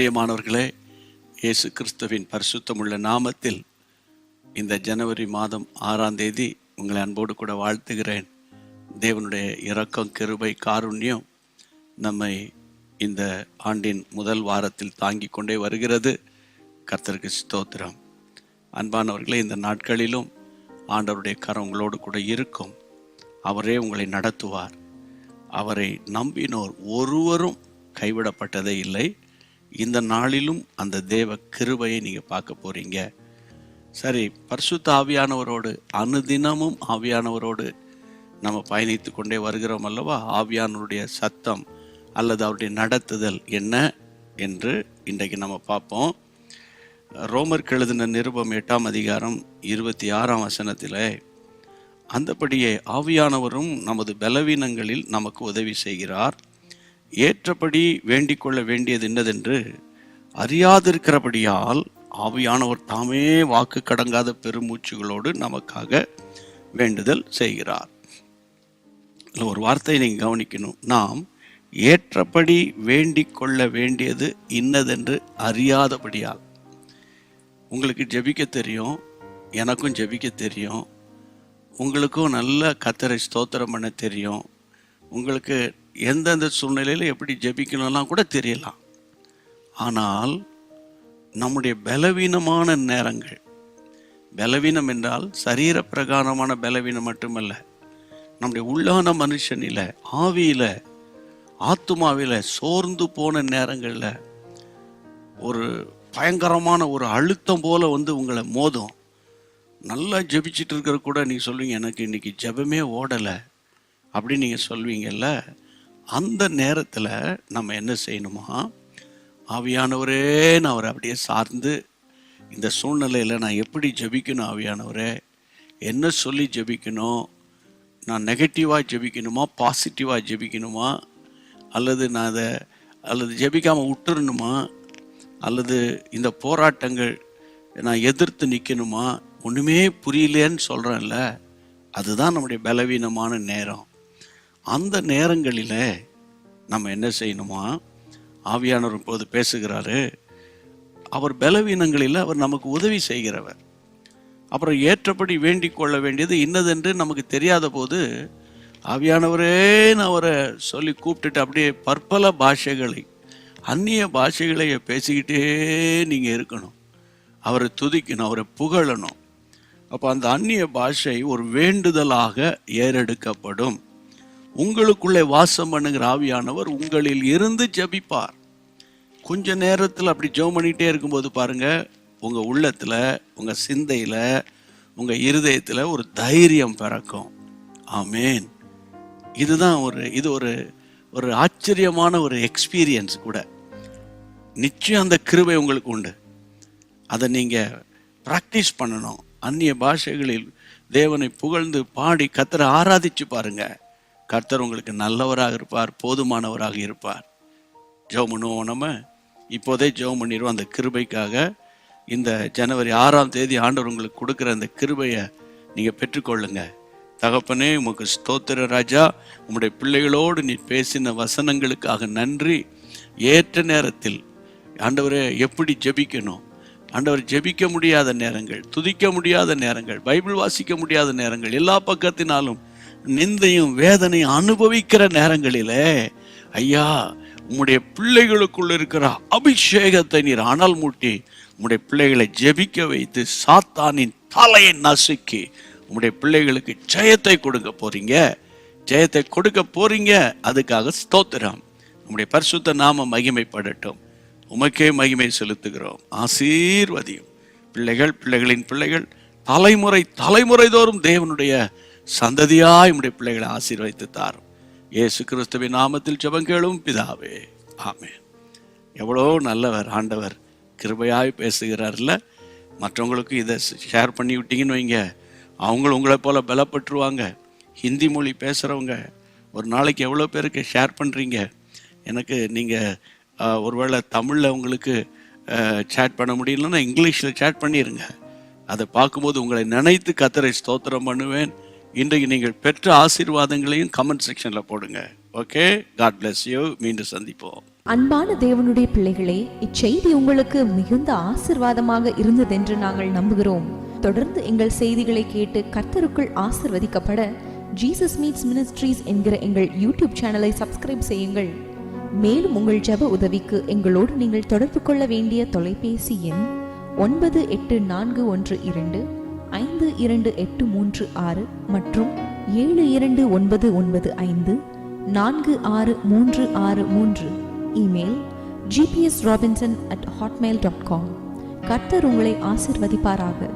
பிரியமானவர்களே இயேசு கிறிஸ்துவின் பரிசுத்தமுள்ள நாமத்தில் இந்த ஜனவரி மாதம் ஆறாம் தேதி உங்களை அன்போடு கூட வாழ்த்துகிறேன். தேவனுடைய இரக்கம் கிருபை காருண்யம் நம்மை இந்த ஆண்டின் முதல் வாரத்தில் தாங்கிக் கொண்டே வருகிறது. கர்த்தருக்கு ஸ்தோத்திரம். அன்பானவர்களே இந்த நாட்களிலும் ஆண்டவருடைய கரம் உங்களோடு கூட இருக்கும். அவரே உங்களை நடத்துவார். அவரை நம்பினோர் ஒருவரும் கைவிடப்பட்டதே இல்லை. இந்த நாளிலும் அந்த தேவ கிருபையை நீங்கள் பார்க்க போகிறீங்க சரி பரிசுத்த ஆவியானவரோடு அனுதினமும் ஆவியானவரோடு நம்ம பயணித்து கொண்டே வருகிறோம் அல்லவா? ஆவியானவருடைய சத்தம் அல்லது அவருடைய நடத்துதல் என்ன என்று இன்றைக்கு நம்ம பார்ப்போம். ரோமர்க்கு எழுதின நிருபம் எட்டாம் அதிகாரம் இருபத்தி ஆறாம் வசனத்தில் அந்தபடியே ஆவியானவரும் நமது பலவீனங்களில் நமக்கு உதவி செய்கிறார். ஏற்றபடி வேண்டிக் கொள்ள வேண்டியது என்னதென்று அறியாதிருக்கிறபடியால் ஆவியானவர் தாமே வாக்கு கடங்காத பெருமூச்சுகளோடு நமக்காக வேண்டுதல் செய்கிறார். இதுல ஒரு வார்த்தையை நீங்கள் கவனிக்கணும். நாம் ஏற்றபடி வேண்டிக் கொள்ள வேண்டியது இன்னதென்று அறியாதபடியால். உங்களுக்கு ஜெபிக்க தெரியும் எனக்கும் ஜெபிக்க தெரியும் உங்களுக்கும் நல்ல கத்தரை ஸ்தோத்திரம் பண்ண தெரியும் உங்களுக்கு எந்தெந்த சூழ்நிலையில் எப்படி ஜெபிக்கணும்லாம் கூட தெரியலாம். ஆனால் நம்முடைய பலவீனமான நேரங்கள் பலவீனம் என்றால் சரீர பிரகாரமான பலவீனம் மட்டுமல்ல நம்முடைய உள்ளான மனுஷனில் ஆவியில் ஆத்துமாவில சோர்ந்து போன நேரங்களில் ஒரு பயங்கரமான ஒரு அழுத்தம் போல் வந்து உங்களை மோதும். நல்லா ஜெபிச்சிட்டு இருக்கிற கூட நீங்கள் சொல்லுவீங்க எனக்கு இன்னைக்கு ஜெபமே ஓடலை அப்படின்னு நீங்கள் சொல்வீங்கல்ல அந்த நேரத்தில் நம்ம என்ன செய்யணுமா? ஆவியானவரே நான் அவரை அப்படியே சார்ந்து இந்த சூழ்நிலையில் நான் எப்படி ஜெபிக்கணும் ஆவியானவரே? என்ன சொல்லி ஜெபிக்கணும்? நான் நெகட்டிவாக ஜெபிக்கணுமா? பாசிட்டிவாக ஜெபிக்கணுமா? அல்லது நான் அதை அல்லது ஜெபிக்காமல் விட்டுறணுமா? அல்லது இந்த போராட்டங்கள் நான் எதிர்த்து நிற்கணுமா ஒன்றுமே புரியலேன்னு சொல்கிறேன்ல அதுதான் நம்முடைய பலவீனமான நேரம். அந்த நேரங்களில் நம்ம என்ன செய்யணுமா? ஆவியானவர் இப்போது பேசுகிறாரு. அவர் பலவீனங்களில் அவர் நமக்கு உதவி செய்கிறவர். அப்புறம் ஏற்றபடி வேண்டிக் கொள்ள வேண்டியது இன்னதென்று நமக்கு தெரியாத போது ஆவியானவரேன்னு அவரை சொல்லி கூப்பிட்டுட்டு அப்படியே பற்பல பாஷைகளை அந்நிய பாஷைகளை பேசிக்கிட்டே நீங்கள் இருக்கணும். அவரை துதிக்கணும் அவரை புகழணும். அப்போ அந்த அந்நிய பாஷை ஒரு வேண்டுதலாக ஏறெடுக்கப்படும். உங்களுக்குள்ளே வாசம் பண்ணுகிற ஆவியானவர் உங்களில் இருந்து ஜெபிப்பார். கொஞ்ச நேரத்தில் அப்படி ஜெபம் பண்ணிகிட்டே இருக்கும்போது பாருங்க உங்கள் உள்ளத்தில் உங்கள் சிந்தையில் உங்கள் இருதயத்தில் ஒரு தைரியம் பிறக்கும். ஆமேன். இதுதான் ஒரு இது ஒரு ஒரு ஆச்சரியமான ஒரு எக்ஸ்பீரியன்ஸ் கூட. நிச்சயம் அந்த கிருபை உங்களுக்கு உண்டு. அதை நீங்கள் ப்ராக்டிஸ் பண்ணணும். அந்நிய பாஷைகளில் தேவனை புகழ்ந்து பாடி கத்தரை ஆராதிச்சு பாருங்கள் கர்த்தர் உங்களுக்கு நல்லவராக இருப்பார் போதுமானவராக இருப்பார். ஜெபம் பண்ணுவோம் நம்ம. இப்போதே ஜெபம் பண்ணிடுவோம். அந்த கிருபைக்காக இந்த ஜனவரி ஆறாம் தேதி ஆண்டவர் உங்களுக்கு கொடுக்குற அந்த கிருபையை நீங்கள் பெற்றுக்கொள்ளுங்க. தகப்பனே உமக்கு ஸ்தோத்திர ராஜா. உம்முடைய பிள்ளைகளோடு நீ பேசின வசனங்களுக்காக நன்றி. ஏற்ற நேரத்தில் ஆண்டவரே எப்படி ஜெபிக்கணும்? ஆண்டவர் ஜெபிக்க முடியாத நேரங்கள் துதிக்க முடியாத நேரங்கள் பைபிள் வாசிக்க முடியாத நேரங்கள் எல்லா பக்கத்தினாலும் நிந்தையும் வேதனையும் அனுபவிக்கிற நேரங்களிலே ஐயா உம்முடைய பிள்ளைகளுக்குள்ள இருக்கிற அபிஷேகத்தை நீர் அனல் மூட்டி உம்முடைய பிள்ளைகளை ஜெபிக்க வைத்து சாத்தானின் தலையை நசுக்கி உம்முடைய பிள்ளைகளுக்கு ஜெயத்தை கொடுக்க போறீங்க. ஜெயத்தை கொடுக்க போறீங்க. அதுக்காக ஸ்தோத்திரம். உம்முடைய பரிசுத்த நாம மகிமைப்படட்டும். உமக்கே மகிமை செலுத்துகிறோம். ஆசீர்வதியும். பிள்ளைகள் பிள்ளைகளின் பிள்ளைகள் தலைமுறை தலைமுறை தோறும் தேவனுடைய சந்ததியாய் உம்முடைய பிள்ளைகளை ஆசீர்வதித்து தாரும். இயேசு கிறிஸ்துவின் நாமத்தில் ஜெபங்கேளும் பிதாவே. ஆமே எவ்வளோ நல்லவர் ஆண்டவர் கிருபையாய் பேசுகிறார்ல. மற்றவங்களுக்கு இதை ஷேர் பண்ணி விட்டீங்கன்னு வைங்க. அவங்களும் உங்களை போல பலப்பட்டுருவாங்க ஹிந்தி மொழி பேசுகிறவங்க ஒரு நாளைக்கு எவ்வளோ பேருக்கு ஷேர் பண்ணுறீங்க எனக்கு நீங்கள் ஒருவேளை தமிழில் உங்களுக்கு சேட் பண்ண முடியலன்னா இங்கிலீஷில் சேட் பண்ணிடுங்க அதை பார்க்கும்போது உங்களை நினைத்து கத்தரை ஸ்தோத்திரம் பண்ணுவேன். இன்றைக்கு நீங்கள் பெற்ற ஆசீர்வாதங்களையும் கமெண்ட் செக்ஷனில் போடுங்க. ஓகே காட் பிளஸ் யூ மீண்டும் சந்திப்போம். அன்பான தேவனுடைய பிள்ளைகளே இச்செய்தி உங்களுக்கு மிகுந்த ஆசிர்வாதமாக இருந்ததென்று நாங்கள் நம்புகிறோம். தொடர்ந்து எங்கள் செய்திகளை கேட்டு கர்த்தருக்குள் ஆசிர்வதிக்கப்பட ஜீசஸ் மீட்ஸ் மினிஸ்ட்ரீஸ் என்கிற எங்கள் யூடியூப் சேனலை சப்ஸ்கிரைப் செய்யுங்கள். மேலும் உங்கள் ஜெப உதவிக்கு எங்களோடு நீங்கள் தொடர்பு கொள்ள வேண்டிய தொலைபேசி எண் ஒன்பது எட்டு நான்கு ஒன்று இரண்டு ஐந்து இரண்டு எட்டு மூன்று ஆறு மற்றும் ஏழு இரண்டு ஒன்பது ஒன்பது ஐந்து நான்கு ஆறு மூன்று ஆறு மூன்று email GPS Robinson at Hotmail dot com கர்த்தர் உங்களை ஆசிர்வதிப்பாராக.